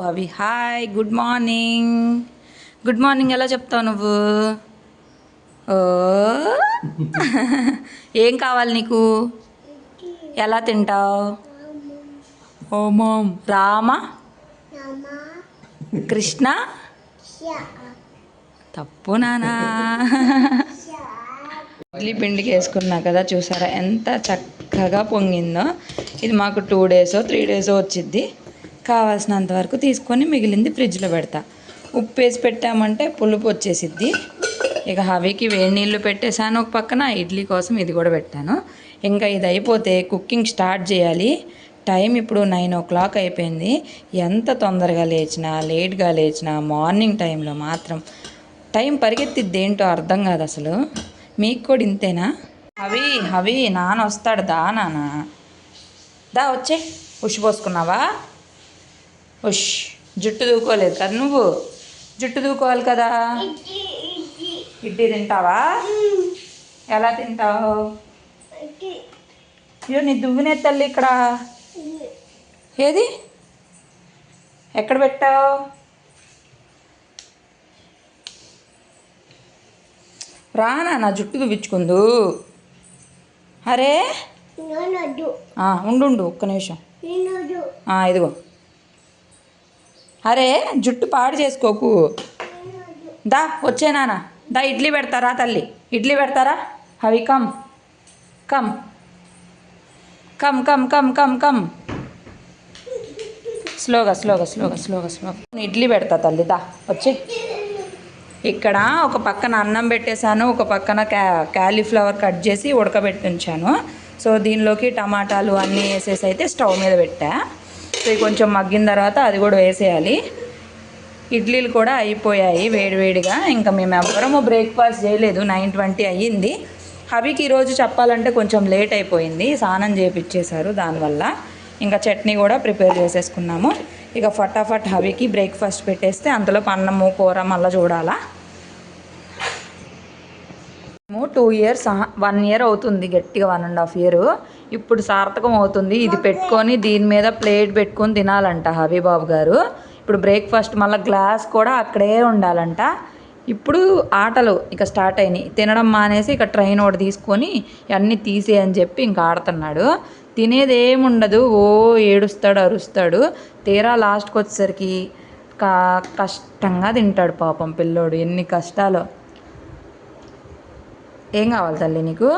అవి hi good morning good morning ఎలా చెప్తావు నువ్వు? ఓ? ఏం కావాలి నీకు? ఎలా తింటావు? ఓ మామ్ రామ. కృష్ణ? తప్పు నానా. ఇడ్లీ పిండికి వేసుకున్నా కదా చూసారా ఎంత చక్కగా పొంగిందో. ఇది మాకు టూ డేసో త్రీ డేసో వచ్చిద్ది. కావాల్సినంత వరకు తీసుకొని మిగిలింది ఫ్రిడ్జ్లో పెడతా. ఉప్పు వేసి పెట్టామంటే పులుపు వచ్చేసిద్ది. ఇక హవీకి వేడి నీళ్ళు పెట్టేశాను ఒక పక్కన ఇడ్లీ కోసం ఇది కూడా పెట్టాను. ఇంకా ఇది అయిపోతే కుకింగ్ స్టార్ట్ చేయాలి. టైం ఇప్పుడు నైన్ ఓ క్లాక్ అయిపోయింది. ఎంత తొందరగా లేచినా లేట్గా లేచినా మార్నింగ్ టైంలో మాత్రం టైం పరిగెత్తిద్ది ఏంటో అర్థం కాదు అసలు. మీకు కూడా ఇంతేనా? అవి అవి నాన్న వస్తాడు దా నాన్న. దా వచ్చే. ఉషి పోసుకున్నావా? ఉష్ జుట్టు దూకోలేదు కదా నువ్వు? జుట్టు దూకోవాలి కదా. ఇడ్లీ తింటావా? ఎలా తింటావు? అయ్యో నీ దువ్వునే తల్లి ఇక్కడ. ఏది? ఎక్కడ పెట్టావు? రానా నా జుట్టు దువ్వించుకుందు. అరే? ఉండు ఒక్క నిమిషం. ఇదిగో. అరే జుట్టు పాడు చేసుకోకు. దా వచ్చే నాన్న. దా ఇడ్లీ పెడతారా తల్లి? ఇడ్లీ పెడతారా? అవి come. Come. Come come come come come. స్లోగా స్లోగా స్లోగా స్లోగా స్లోగా. ఇడ్లీ పెడతా తల్లి దా వచ్చే. ఇక్కడ ఒక పక్కన అన్నం పెట్టేశాను ఒక పక్కన క్యా క్యాలీఫ్లవర్ కట్ చేసి ఉడకబెట్టి ఉంచాను సో దీనిలోకి టమాటాలు అన్నీ వేసేసి అయితే స్టవ్ మీద పెట్టా. సో కొంచెం మగ్గిన తర్వాత అది కూడా వేసేయాలి. ఇడ్లీలు కూడా అయిపోయాయి వేడివేడిగా ఇంకా మేము ఎవ్వరము బ్రేక్ఫాస్ట్ చేయలేదు. నైన్ ట్వంటీ అయ్యింది. హవికి ఈరోజు చెప్పాలంటే కొంచెం లేట్ అయిపోయింది. స్నానం చేపిచ్చేశారు దానివల్ల. ఇంకా చట్నీ కూడా ప్రిపేర్ చేసేసుకున్నాము. ఇక ఫటాఫట్ హబీకి బ్రేక్ఫాస్ట్ పెట్టేస్తే అంతలో అన్నము కూర మళ్ళీ చూడాలా. మేము టూ ఇయర్స్ వన్ ఇయర్ అవుతుంది గట్టిగా వన్ అండ్ హాఫ్ ఇయర్ ఇప్పుడు సార్థకం అవుతుంది. ఇది పెట్టుకొని దీని మీద ప్లేట్ పెట్టుకొని తినాలంట హబీబాబు గారు. ఇప్పుడు బ్రేక్ఫాస్ట్ మళ్ళీ గ్లాస్ కూడా అక్కడే ఉండాలంట. ఇప్పుడు ఆటలు ఇక స్టార్ట్ అయినాయి. తినడం మానేసి ఇక ట్రైన్ ఒకటి తీసుకొని అన్నీ తీసే అని చెప్పి ఇంకా ఆడుతున్నాడు. తినేది ఏముండదు. ఓ ఏడుస్తాడు అరుస్తాడు. తీరా లాస్ట్కి వచ్చేసరికి కా కష్టంగా తింటాడు పాపం పిల్లోడు. ఎన్ని కష్టాలు. ఏం కావాలి తల్లి నీకు?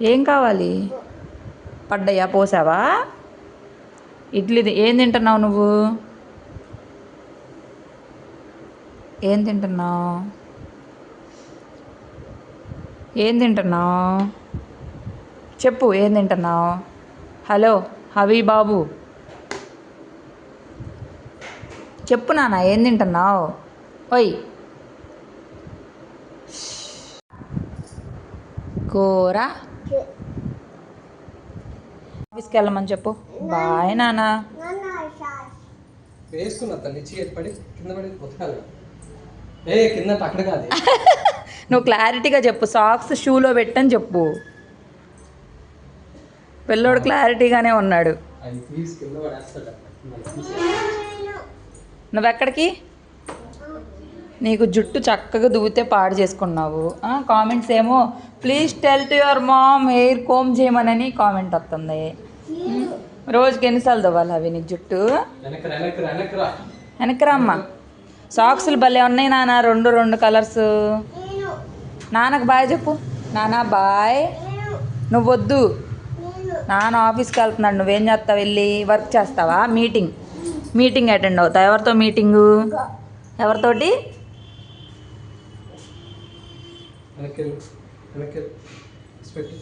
ఏం కావాలి? పడ్డయ్యా పోసావా? ఇడ్లీ ఏం తింటున్నావు నువ్వు? ఏం తింటున్నావు? ఏం తింటున్నావు? చెప్పు ఏం తింటున్నావు? హలో హవి బాబు. చెప్పు నాన్న ఏం తింటున్నావు? ఓయ్ కూర ఆఫీస్కి వెళ్ళమని చెప్పు. బాయ్ నాన్న. వేస్తున్నా తల్లి చీర పడి కింద పడి బతకాలి. ఏ కింద అక్కడ కాదు. నువ్వు క్లారిటీగా చెప్పు సాక్స్ షూలో పెట్టని చెప్పు. పిల్లోడు క్లారిటీగానే ఉన్నాడు. నువ్వెక్కడికి? నీకు జుట్టు చక్కగా దువ్వితే పాడు చేసుకున్నావు. కామెంట్స్ ఏమో please tell to your mom hair comb చేయమనని comment వస్తుంది. రోజుకి ఎన్నిసార్లు దువ్వాలి అవి నీకు జుట్టు? వెనక్కి రా, వెనక్కి రా, వెనక్కి రా. వెనక్కి అమ్మ సాక్సులు భలే ఉన్నాయి నాన్న రెండు రెండు కలర్స్ నాన్నకు బాయ్ చెప్పు. నాన్న బాయ్ నువ్వు వద్దు నాన్న ఆఫీస్కి వెళ్తున్నాడు. నువ్వేం చేస్తావు వెళ్ళి? వర్క్ చేస్తావా? మీటింగ్ మీటింగ్ అటెండ్ అవుతావు? ఎవరితో మీటింగు ఎవరితోటి? వెనక్కి వెళ్ళు. వెనక్కి వెళ్ళు.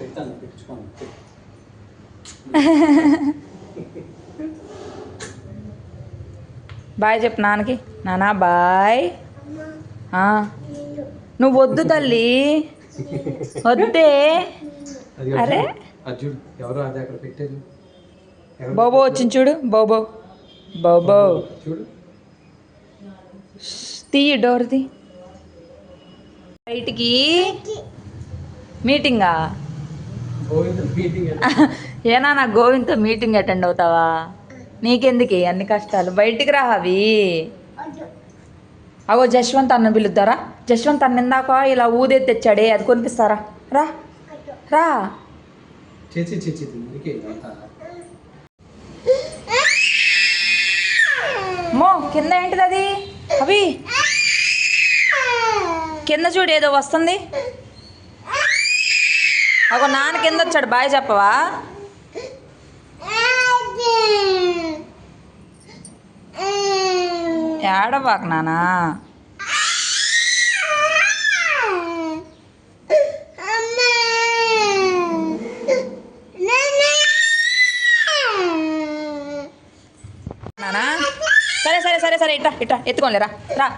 పెట్టాను. బాయ్ చెప్పు నాన్నకి. నాన్న బాయ్. ఆ. నువ్వు వద్దు తల్లి. వద్దే. అరే. అర్జున్ ఎవరు అది అక్కడ పెట్టేది? బోబో వచ్చింది చూడు. బోబో. బోబో చూడు. తీయి డోర్ది బయటికి. మీటింగా? గోవింద మీటింగ్ ఏనా నా గోవింద్తో మీటింగ్ అటెండ్ అవుతావా? నీకెందుకు అన్ని కష్టాలు? బయటికి రా అవి అగో జశ్వంత్ అన్న పిలుద్దారా? జశ్వంత్ అన్న ఇందాక ఇలా ఊదే తెచ్చాడే అది కొనిపిస్తారా? రా. రా. మో కింద ఏంటిది అది? అవి కింద చూడు ఏదో వస్తుంది. ఒక నాన్న కింద వచ్చాడు. బాయ్ చెప్పవా? ఏడవాక నానా నానా సరే సరే సరే సరే ఇట్రా ఇట్రా ఎత్తుకోలేరా రా.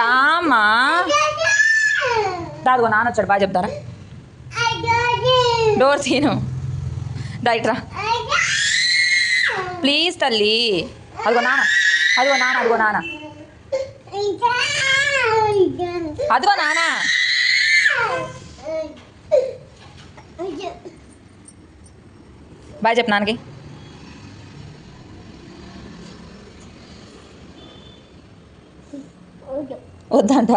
రామా? దాదిగో నాన్న వచ్చాడు బాగా చెప్తారా? డోర్ తీను. దా ప్లీజ్ తల్లి. అదిగో నాన్న. అదిగో నాన్న అదిగో నాన్న. అదిగో నాన్న. బాయ్ చెప్పు నాన్నకి. వద్దంట.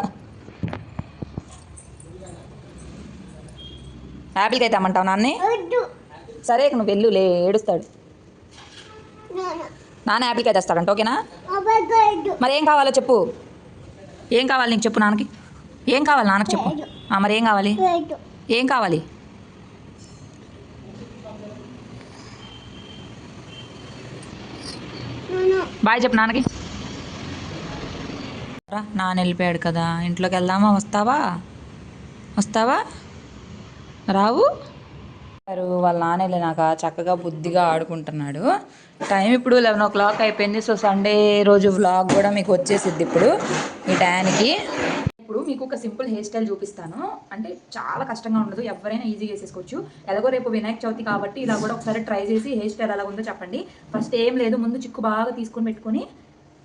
యాపిల్కి అయితే అమ్మంటావు నాన్నే? సరే నువ్వు వెళ్ళు లే ఏడుస్తాడు. నాన్న యాపిల్కి అయితే తెస్తాడంట ఓకేనా? మరి ఏం కావాలో చెప్పు. ఏం కావాలి నీకు చెప్పు నాన్నకి? ఏం కావాలి నాన్నకి చెప్పు. మరి ఏం కావాలి? ఏం కావాలి? బాయ్ చెప్పు నాన్నకి. నాన్న వెళ్ళిపోయాడు కదా. ఇంట్లోకి వెళ్దామా వస్తావా? వస్తావా? రావు? వాళ్ళ నాన్న వెళ్ళినాక చక్కగా బుద్ధిగా ఆడుకుంటున్నాడు. టైం ఇప్పుడు లెవెన్ ఓ క్లాక్ అయిపోయింది. సో సండే రోజు వ్లాగ్ కూడా మీకు వచ్చేసిద్ది ఇప్పుడు ఈ టయానికి. ఇప్పుడు మీకు ఒక సింపుల్ హెయిర్ స్టైల్ చూపిస్తాను. అంటే చాలా కష్టంగా ఉండదు. ఎవరైనా ఈజీగా వేసేసుకోవచ్చు ఎలాగో రేపు వినాయక చవితి కాబట్టి ఇలా కూడా ఒకసారి ట్రై చేసి హెయిర్ స్టైల్ ఎలా ఉందో చెప్పండి. ఫస్ట్ ఏం లేదు. ముందు చిక్కు బాగా తీసుకొని పెట్టుకొని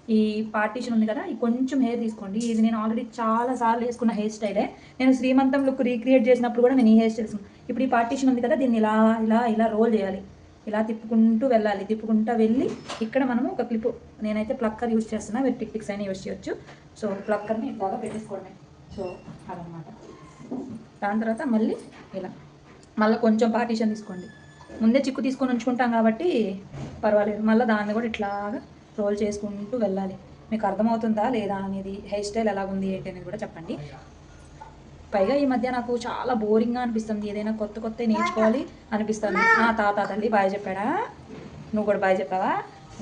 ఈ పార్టీషన్ ఉంది కదా ఈ కొంచెం హెయిర్ తీసుకోండి. ఇది నేను ఆల్రెడీ చాలా సార్లు వేసుకున్న హెయిర్ స్టైలే నేను శ్రీమంతం లుక్ రీక్రియేట్ చేసినప్పుడు కూడా నేను ఈ హెయిర్ స్టైల్స్ ఇప్పుడు ఈ పార్టీషన్ ఉంది కదా దీన్ని ఇలా ఇలా ఇలా రోల్ చేయాలి. ఇలా తిప్పుకుంటూ వెళ్ళాలి. తిప్పుకుంటూ వెళ్ళి ఇక్కడ మనము ఒక క్లిప్ నేనైతే ప్లక్కర్ యూజ్ చేస్తున్నా మీరు టిక్ టిక్స్ అయినా యూజ్ చేయొచ్చు. సో ప్లక్కర్ని ఇట్లాగా పెట్టేసుకోండి. సో అదనమాట దాని తర్వాత మళ్ళీ ఇలా. మళ్ళీ కొంచెం పార్టీషన్ తీసుకోండి. ముందే చిక్కు తీసుకొని ఉంచుకుంటాం కాబట్టి పర్వాలేదు. మళ్ళీ దాన్ని కూడా ఇట్లాగా రోల్ చేసుకుంటూ వెళ్ళాలి. మీకు అర్థమవుతుందా లేదా అనేది హెయిర్ స్టైల్ ఎలాగుంది ఏంటి అనేది కూడా చెప్పండి. పైగా ఈ మధ్య నాకు చాలా బోరింగ్గా అనిపిస్తుంది. ఏదైనా కొత్త కొత్త నేర్చుకోవాలి అనిపిస్తుంది. నా తాత తల్లి బాయ్ చెప్పాడా? నువ్వు కూడా బాయ్ చెప్పావా?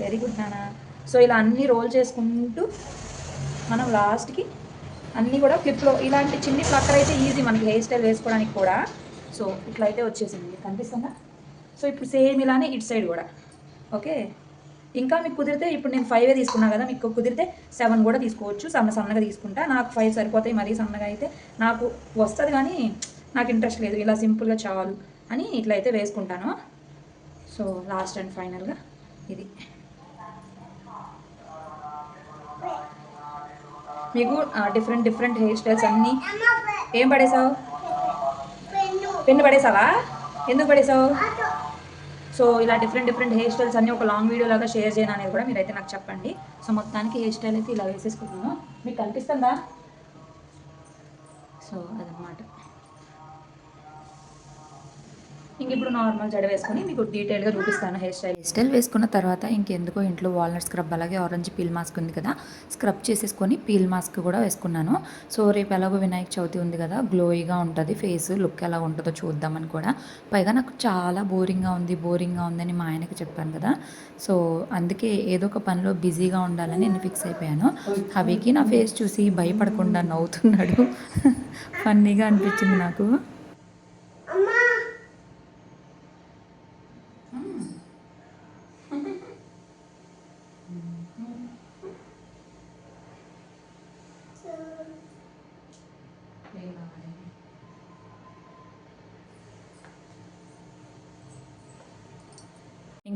వెరీ గుడ్ నానా. సో ఇలా అన్నీ రోల్ చేసుకుంటూ మనం లాస్ట్కి అన్నీ కూడా క్లిప్లో ఇలాంటి చిన్ని ప్లక్కర్ అయితే ఈజీ మనకి హెయిర్ స్టైల్ వేసుకోవడానికి కూడా. సో ఇట్లయితే వచ్చేసింది. కనిపిస్తుందా? సో ఇప్పుడు సేమ్ ఇలానే ఇటు సైడ్ కూడా. ఓకే ఇంకా మీకు కుదిరితే ఇప్పుడు నేను ఫైవే తీసుకున్నా కదా మీకు కుదిరితే సెవెన్ కూడా తీసుకోవచ్చు. సన్న సన్నగా తీసుకుంటా. నాకు ఫైవ్ సరిపోతాయి మరీ సన్నగా అయితే నాకు వస్తుంది కానీ నాకు ఇంట్రెస్ట్ లేదు. ఇలా సింపుల్గా చాలు అని ఇట్లా అయితే వేసుకుంటాను. సో లాస్ట్ అండ్ ఫైనల్గా ఇది. మీకు డిఫరెంట్ డిఫరెంట్ హెయిర్ స్టైల్స్ అన్నీ ఏం పడేసావు? పెన్ను పడేసావా? ఎందుకు పడేసావు? సో ఇలా డిఫరెంట్ డిఫరెంట్ హెయిర్ స్టైల్స్ అన్ని ఒక లాంగ్ వీడియో లాగా షేర్ చేయను అనేది కూడా మీరైతే నాకు చెప్పండి. సో మొత్తానికి హెయిర్ స్టైల్ అయితే ఇలా వేసేసుకుంటున్నాను. మీకు కనిపిస్తుందా? సో అదనమాట ఇంక ఇప్పుడు నార్మల్ జడ వేసుకొని మీకు డీటెయిల్గా చూపిస్తాను హెయిర్ స్టైల్. హెయిర్ స్టైల్ వేసుకున్న తర్వాత ఇంకెందుకో ఇంట్లో వాల్నట్ స్క్రబ్ అలాగే ఆరెంజ్ పీల్ మాస్క్ ఉంది కదా స్క్రబ్ చేసేసుకొని పీల్ మాస్క్ కూడా వేసుకున్నాను. సో రేపు ఎలాగో వినాయక చవితి ఉంది కదా గ్లోయిగా ఉంటుంది ఫేస్ లుక్ ఎలా ఉంటుందో చూద్దామని కూడా. పైగా నాకు చాలా బోరింగ్గా ఉంది బోరింగ్గా ఉందని మా ఆయనకి చెప్పాను కదా. సో అందుకే ఏదో ఒక పనిలో బిజీగా ఉండాలని నేను ఫిక్స్ అయిపోయాను. హవికి నా ఫేస్ చూసి భయపడకుండా నవ్వుతున్నాడు. ఫన్నీగా అనిపించింది నాకు.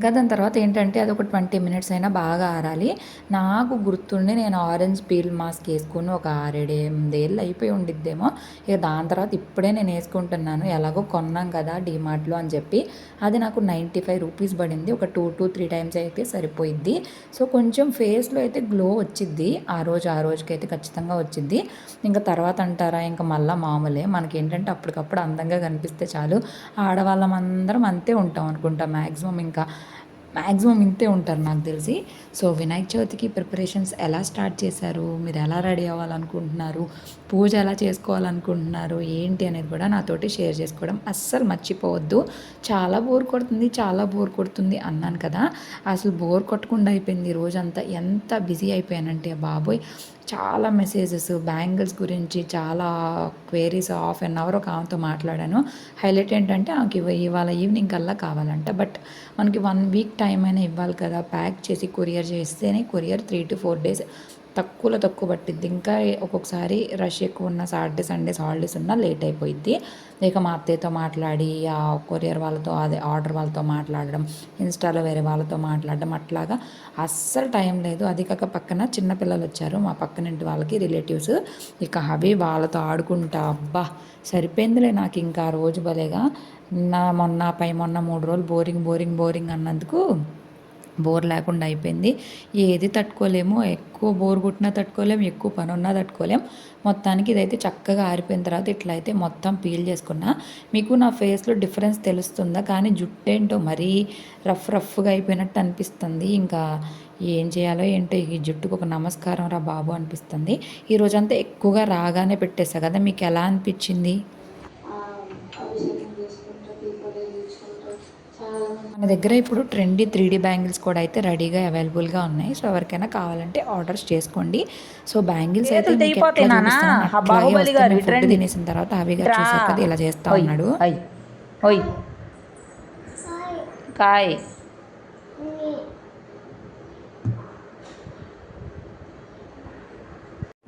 ఇంకా దాని తర్వాత ఏంటంటే అది ఒక ట్వంటీ మినిట్స్ అయినా బాగా ఆరాలి. నాకు గుర్తుండి నేను ఆరెంజ్ పీల్ మాస్క్ వేసుకుని ఒక ఆరేడు ఎనిమిదేళ్ళు అయిపోయి ఉండిద్దేమో. ఇక దాని తర్వాత ఇప్పుడే నేను వేసుకుంటున్నాను. ఎలాగో కొన్నాం కదా డీమార్ట్లో అని చెప్పి. అది నాకు నైంటీ ఫైవ్ రూపీస్ పడింది. ఒక టూ టూ త్రీ టైమ్స్ అయితే సరిపోయిద్ది. సో కొంచెం ఫేస్లో అయితే గ్లో వచ్చిద్ది. ఆ రోజు ఆ రోజుకి అయితే ఖచ్చితంగా వచ్చిద్ది. ఇంకా తర్వాత అంటారా? ఇంకా మళ్ళీ మామూలే. మనకి ఏంటంటే అప్పటికప్పుడు అందంగా కనిపిస్తే చాలు. ఆడవాళ్ళం అందరం అంతే ఉంటాం అనుకుంటా మ్యాక్సిమం ఇంకా. మ్యాక్సిమం ఇంతే ఉంటారు నాకు తెలిసి. సో వినాయక చవితికి ప్రిపరేషన్స్ ఎలా స్టార్ట్ చేశారు? మీరు ఎలా రెడీ అవ్వాలనుకుంటున్నారు? పూజ ఎలా చేసుకోవాలనుకుంటున్నారు? ఏంటి అనేది కూడా నాతోటి షేర్ చేసుకోవడం అస్సలు మర్చిపోవద్దు. చాలా బోర్ కొడుతుంది చాలా బోర్ కొడుతుంది అన్నాను కదా. అసలు బోర్ కొట్టకుండా అయిపోయింది రోజంతా. ఎంత బిజీ అయిపోయానంటే బాబోయ్. చాలా మెసేజెస్ బ్యాంగిల్స్ గురించి చాలా క్వేరీస్ హాఫ్ అన్ అవర్ ఒక ఆమెతో మాట్లాడాను. హైలైట్ ఏంటంటే ఆమెకి ఇవాళ ఈవినింగ్ కల్లా కావాలంట. బట్ మనకి వన్ వీక్ టైం అయినా ఇవ్వాలి కదా. ప్యాక్ చేసి కొరియర్ చేస్తేనే courier three to four days తక్కువలో తక్కువ పట్టిద్ది. ఇంకా ఒక్కొక్కసారి రష్ ఎక్కువ ఉన్న సాటర్డే సండేస్ హాలిడేస్ ఉన్నా లేట్ అయిపోయిద్ది. ఇక మా అత్తయ్యతో మాట్లాడి ఆ కొరియర్ వాళ్ళతో అదే ఆర్డర్ వాళ్ళతో మాట్లాడడం ఇన్స్టాలో వేరే వాళ్ళతో మాట్లాడడం అట్లాగా అస్సలు టైం లేదు. అది కాక పక్కన చిన్నపిల్లలు వచ్చారు. మా పక్కనింటి వాళ్ళకి రిలేటివ్స్. ఇక హబీ వాళ్ళతో ఆడుకుంటా అబ్బా! సరిపోయిందిలే నాకు ఇంకా రోజు భలేగా. నా మొన్న పై మొన్న మూడు రోజులు బోరింగ్ బోరింగ్ బోరింగ్ అన్నందుకు బోర్ లేకుండా అయిపోయింది. ఏది తట్టుకోలేము ఎక్కువ బోర్ కొట్టినా తట్టుకోలేము ఎక్కువ పని ఉన్నా తట్టుకోలేము. మొత్తానికి ఇదైతే చక్కగా ఆరిపోయిన తర్వాత ఇట్లా అయితే మొత్తం పీల్ చేసుకున్నా. మీకు నా ఫేస్లో డిఫరెన్స్ తెలుస్తుందా? కానీ జుట్టు ఏంటో మరీ రఫ్ రఫ్గా అయిపోయినట్టు అనిపిస్తుంది. ఇంకా ఏం చేయాలో ఏంటో ఈ జుట్టుకు ఒక నమస్కారం రా బాబు అనిపిస్తుంది. ఈ రోజంతా ఎక్కువగా రాగానే పెట్టేసా కదా మీకు ఎలా అనిపించింది అభిషేకం చేసుకుంటా దీపాలు వెలిగించుకుంటా చాలా మన దగ్గర ఇప్పుడు ట్రెండీ త్రీ డీ బ్యాంగిల్స్ కూడా అయితే రెడీగా అవైలబుల్గా ఉన్నాయి. సో ఎవరికైనా కావాలంటే ఆర్డర్స్ చేసుకోండి. సో బ్యాంగిల్స్ అయితే. ఫుడ్ తినేసిన తర్వాత చూసారు కదా ఇలా చేస్తా ఉన్నాడు. ఓయ్ కాయ్.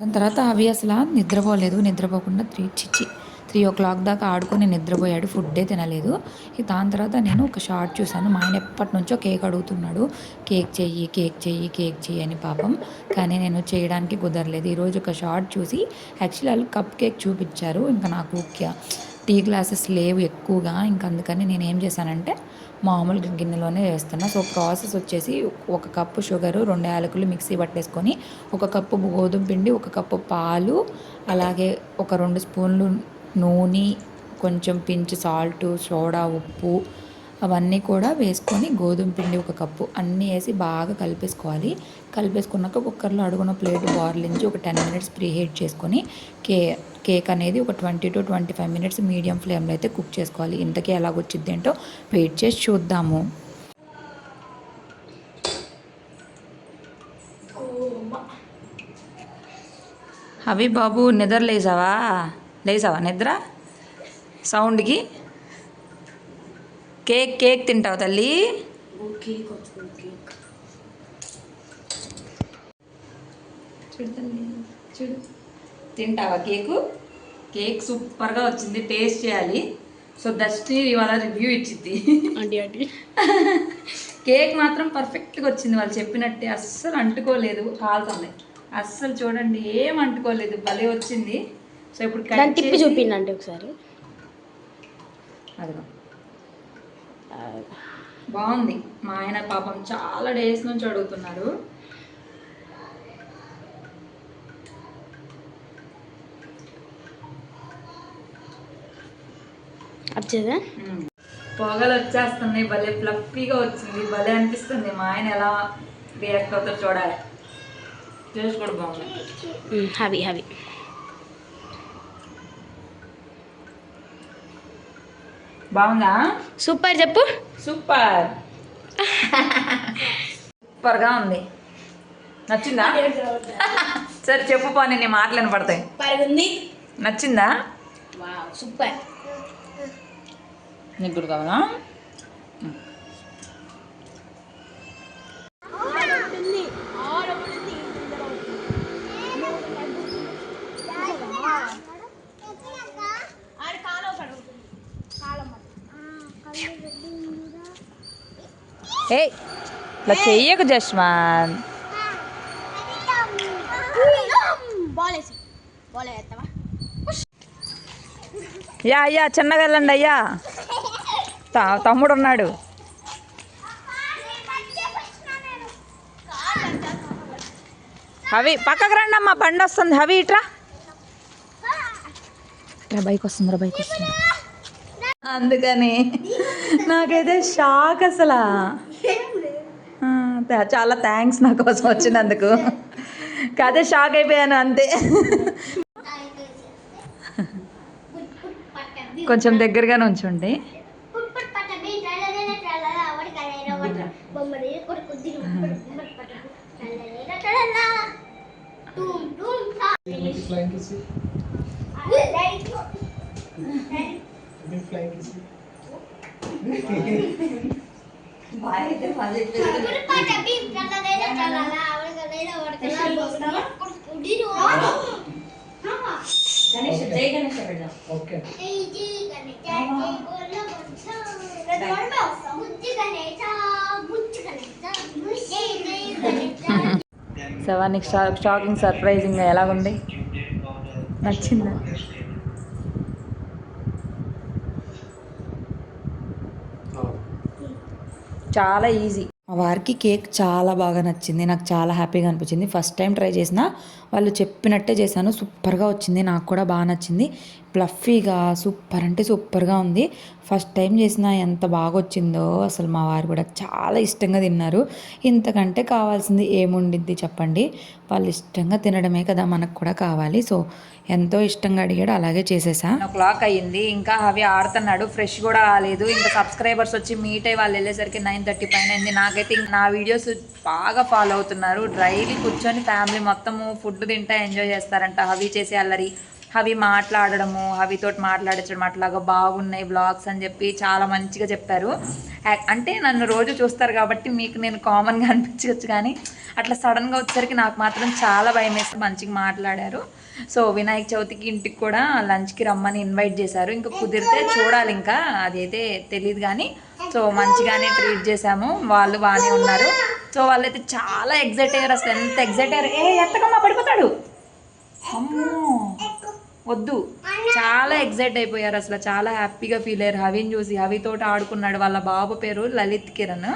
దాని తర్వాత అవి అసలు నిద్రపోలేదు. నిద్రపోకుండా త్రీ చిచ్చి. త్రీ ఓ క్లాక్ దాకా ఆడుకొని నిద్రపోయాడు. ఫుడ్డే తినలేదు. ఇక దాని తర్వాత నేను ఒక షార్ట్ చూశాను. మా ఆయన ఎప్పటి నుంచో కేక్ అడుగుతున్నాడు. కేక్ చెయ్యి కేక్ చెయ్యి కేక్ చెయ్యి అని పాపం. కానీ నేను చేయడానికి కుదరలేదు. ఈరోజు ఒక షార్ట్ చూసి యాక్చువల్లీ వాళ్ళు కప్ కేక్ చూపించారు. ఇంకా నాకు టీ గ్లాసెస్ లేవు ఎక్కువగా. ఇంకా అందుకని నేను ఏం చేశానంటే మామూలు గిన్నెలోనే వేస్తున్నా. సో ప్రాసెస్ వచ్చేసి ఒక కప్పు షుగరు రెండు యాలకులు మిక్సీ పట్టేసుకొని ఒక కప్పు గోధుమ పిండి ఒక కప్పు పాలు అలాగే ఒక రెండు స్పూన్లు నూనె కొంచెం పించి సాల్ట్ సోడా ఉప్పు అవన్నీ కూడా వేసుకొని గోధుమ పిండి ఒక కప్పు అన్నీ వేసి బాగా కలిపేసుకోవాలి. కలిపేసుకున్నాక కుక్కర్లో అడుగున ప్లేట్ బార్లించి ఒక టెన్ మినిట్స్ ప్రీ హీట్ చేసుకొని కే కేక్ అనేది ఒక twenty to twenty five minutes medium ఫ్లేమ్లో అయితే కుక్ చేసుకోవాలి. ఇంతకీ ఎలాగొచ్చిద్ది ఏంటో వెయిట్ చేసి చూద్దాము. అవి బాబు నిద్రలేసావా? లేసావా నిద్ర? సౌండ్కి? కేక్ కేక్ తింటావు తల్లి. చూడు తల్లి చూడు. తింటావా కేకు? కేక్ సూపర్గా వచ్చింది టేస్ట్ చేయాలి. సో దర్శని ఇవాళ రివ్యూ ఇచ్చింది అంటే అంటే కేక్ మాత్రం పర్ఫెక్ట్గా వచ్చింది వాళ్ళు చెప్పినట్టే అస్సలు అంటుకోలేదు. కాలుతుంది అస్సలు చూడండి ఏం అంటుకోలేదు. భలే వచ్చింది. సో ఇప్పుడు దాన్ని తిప్పి చూపిండండి ఒకసారి. అదిగో. బాగుంది. మా ఆయన పాపం చాలా డేస్ నుంచి అడుగుతున్నారు. వచ్చేదా. పొగలు వచ్చేస్తున్నాయి భలే ఫ్లఫీగా వచ్చింది భలే అనిపిస్తుంది. మా ఆయన ఎలా రియాక్ట్ అవుతారో చూడాలి. టేస్ట్ కూడా బాగుంది. హవి హవి. బాగుందా? సూపర్ చెప్పు. సూపర్. సూపర్గా ఉంది. నచ్చిందా? సరే చెప్పు పోనీ నీ మాటలు వినపడతాయి. నచ్చిందా? సూపర్. నీకు కూడా కావాలా? ఏ ఇట్లా చెయ్యకు జస్మాన్ యా అయ్యా చిన్నగా వెళ్ళండి అయ్యా. త- తమ్ముడు ఉన్నాడు హవి పక్కకు రండి అమ్మా బండి వస్తుంది. హవి ఇట్రా. ఇట్రా బైక్ వస్తుంది రా బైక్ వస్తుంది. అందుకని నాకైతే షాక్ అసలు. చాలా థ్యాంక్స్ నా కోసం వచ్చినందుకు. కాదే షాక్ అయిపోయాను అంతే. కొంచెం దగ్గరగానే ఉంచండి ఫ్లైంగ్ ఓకే. శవానికి షాక్ షాకింగ్ సర్ప్రైజింగ్ ఎలాగుంది నచ్చిందా? చాలా ఈజీ మా వారికి కేక్ చాలా బాగా నచ్చింది. నాకు చాలా హ్యాపీగా అనిపించింది. ఫస్ట్ టైం ట్రై చేసిన వాళ్ళు చెప్పినట్టే చేశాను. సూపర్గా వచ్చింది. నాకు కూడా బాగా నచ్చింది. ప్లఫీగా సూపర్ అంటే సూపర్గా ఉంది. ఫస్ట్ టైం చేసిన ఎంత బాగా వచ్చిందో అసలు మా వారు కూడా చాలా ఇష్టంగా తిన్నారు. ఇంతకంటే కావాల్సింది ఏముండిద్ది చెప్పండి. వాళ్ళు ఇష్టంగా తినడమే కదా మనకు కూడా కావాలి. సో ఎంతో ఇష్టంగా అడిగాడు అలాగే చేసేసా. క్లాక్ అయ్యింది. ఇంకా అవి ఆడుతున్నాడు. ఫ్రెష్ కూడా కాలేదు ఇంకా సబ్స్క్రైబర్స్ వచ్చి మీట్ అయ్యి వాళ్ళు వెళ్ళేసరికి నైన్ థర్టీ పైన అయింది. నాకైతే నా వీడియోస్ బాగా ఫాలో అవుతున్నారు. డైలీ కూర్చొని ఫ్యామిలీ మొత్తము ఫుడ్ తింటా ఎంజాయ్ చేస్తారంట. హవి చేసే అల్లరి. అవి మాట్లాడడము హవితోటి మాట్లాడించడం అట్లాగా బాగున్నాయి బ్లాగ్స్ అని చెప్పి చాలా మంచిగా చెప్పారు. అంటే నన్ను రోజు చూస్తారు కాబట్టి మీకు నేను కామన్గా అనిపించవచ్చు కానీ అట్లా సడన్గా వచ్చేసరికి నాకు మాత్రం చాలా భయం వేసి మంచిగా మాట్లాడారు. సో వినాయక చవితికి ఇంటికి కూడా లంచ్కి రమ్మని ఇన్వైట్ చేశారు. ఇంకా కుదిరితే చూడాలి ఇంకా అదైతే తెలియదు కానీ సో మంచిగానే ట్రీట్ చేశాము. వాళ్ళు బాగానే ఉన్నారు. సో వాళ్ళైతే చాలా ఎగ్జైట్ అయ్యారు అసలు. ఎంత ఎగ్జైట్ అయ్యారు. ఏ ఎంతకమ్మా పడిపోతాడు. అమ్మో. వద్దు. చాలా ఎగ్జైట్ అయిపోయారు అసలు. చాలా హ్యాపీగా ఫీల్ అయ్యారు. హవిని చూసి హవితోటి ఆడుకున్నాడు. వాళ్ళ బాబు పేరు లలిత్ కిరణ్.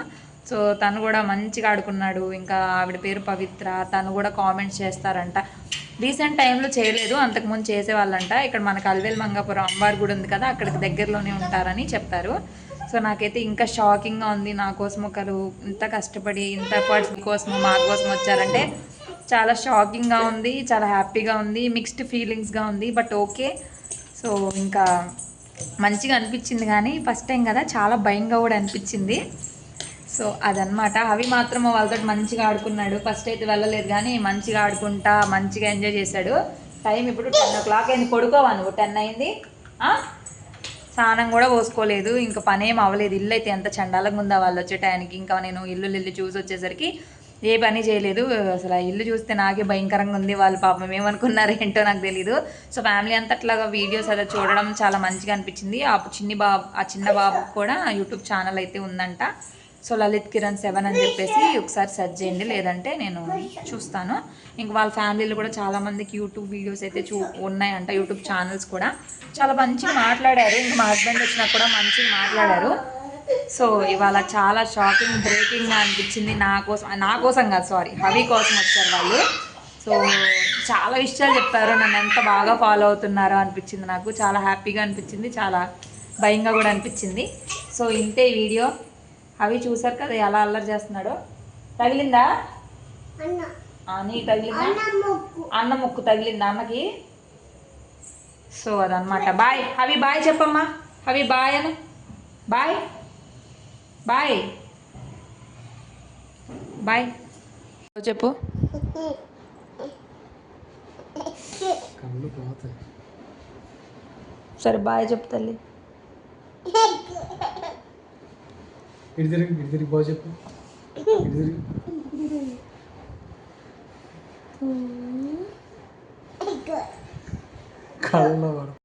సో తను కూడా మంచిగా ఆడుకున్నాడు. ఇంకా ఆవిడ పేరు పవిత్ర. తను కూడా కామెంట్స్ చేస్తారంట. రీసెంట్ టైంలో చేయలేదు. అంతకుముందు చేసేవాళ్ళంట. ఇక్కడ మనకు అల్వేల్ మంగాపురం అమ్మవారి గుడి ఉంది కదా అక్కడికి దగ్గరలోనే ఉంటారని చెప్పారు. సో నాకైతే ఇంకా షాకింగ్గా ఉంది. నా కోసం ఒకరు ఇంత కష్టపడి ఇంత ఎఫర్ట్స్ కోసం మా కోసం వచ్చారంటే చాలా షాకింగ్గా ఉంది చాలా హ్యాపీగా ఉంది మిక్స్డ్ ఫీలింగ్స్గా ఉంది బట్ ఓకే సో ఇంకా మంచిగా అనిపించింది కానీ ఫస్ట్ టైం కదా చాలా భయంగా కూడా అనిపించింది. సో అదనమాట అవి మాత్రం వాళ్ళతో మంచిగా ఆడుకున్నాడు. ఫస్ట్ అయితే వెళ్ళలేదు కానీ మంచిగా ఆడుకుంటా మంచిగా ఎంజాయ్ చేశాడు. టైం ఇప్పుడు టెన్ ఓ క్లాక్ అయింది. పడుకోవా నువ్వు? టెన్ అయింది? స్నానం కూడా పోసుకోలేదు. ఇంకా పనేం అవ్వలేదు. ఇల్లు అయితే ఎంత చండాలంగా ఉందా వాళ్ళు వచ్చే టైంకి. ఇంకా నేను ఇల్లు ఇల్లు చూసి వచ్చేసరికి ఏ పని చేయలేదు. అసలు ఆ ఇల్లు చూస్తే నాకే భయంకరంగా ఉంది. వాళ్ళు పాపం ఏమనుకున్నారు ఏంటో నాకు తెలీదు. సో ఫ్యామిలీ అంతా వీడియోస్ అలా చూడడం చాలా మంచిగా అనిపించింది. ఆ చిన్ని బాబు ఆ చిన్న బాబుకి కూడా యూట్యూబ్ ఛానల్ అయితే ఉందంట. సో లలిత్ కిరణ్ సెవెన్ అని చెప్పేసి ఒకసారి సెర్చ్ చేయండి. లేదంటే నేను చూస్తాను. ఇంక వాళ్ళ ఫ్యామిలీలో కూడా చాలామందికి యూట్యూబ్ వీడియోస్ అయితే చూ ఉన్నాయంట. యూట్యూబ్ ఛానల్స్ కూడా. చాలా మంచిగా మాట్లాడారు. ఇంక మా హస్బెండ్ వచ్చినా కూడా మంచిగా మాట్లాడారు. సో ఇవాళ చాలా షాకింగ్ బ్రేకింగ్ అనిపించింది. నా కోసం నా కోసం కాదు సారీ హవి కోసం వచ్చారు వాళ్ళు. సో చాలా విషయాలు చెప్పారు. నన్ను ఎంత బాగా ఫాలో అవుతున్నారో అనిపించింది నాకు. చాలా హ్యాపీగా అనిపించింది. చాలా భయంగా కూడా అనిపించింది. సో ఇంతే వీడియో అవి చూసారు కదా ఎలా అల్లరి చేస్తున్నాడో. తగిలిందా? నీకు తగిలిందా? అన్న ముక్కు. తగిలిందా అన్నకి? సో అదనమాట బాయ్. అవి బాయ్ చెప్పమ్మా. అవి bye Anu bye. Bye. Bye. చెప్పు. కళ్ళు పోతాయి. సరే బాయ్ చెప్పు తల్లి. ఇటు తిరిగి ఇటు తిరిగి బాగా చెప్పు. ఇటు తిరిగి. కళ్ళ